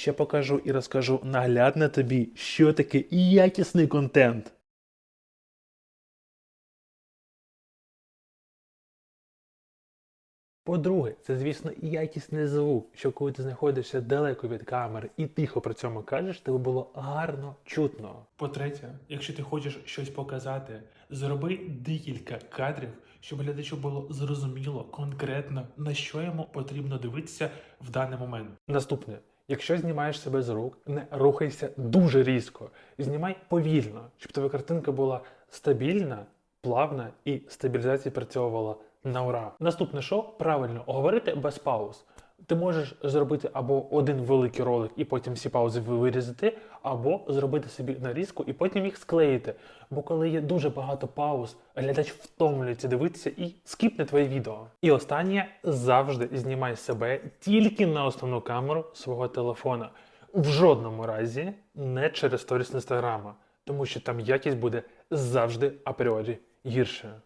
Ще покажу і розкажу наглядно тобі, що таке якісний контент. По-друге, це, звісно, якісний звук, що коли ти знаходишся далеко від камери і тихо при цьому кажеш, тебе було гарно чутно. По-третє, якщо ти хочеш щось показати, зроби декілька кадрів, щоб глядачу було зрозуміло конкретно на що йому потрібно дивитися в даний момент. Наступне. Якщо знімаєш себе з рук, не рухайся дуже різко. Знімай повільно, щоб твоя картинка була стабільна, плавна і стабілізація працьовувала на ура. Наступне шо правильно говорити без пауз. Ти можеш зробити або один великий ролик і потім всі паузи вирізати, або зробити собі нарізку і потім їх склеїти. Бо коли є дуже багато пауз, глядач втомлюється дивитися і скіпне твоє відео. І останнє завжди знімай себе тільки на основну камеру свого телефона. В жодному разі не через сторіс інстаграма, тому що там якість буде завжди апріорі гірше.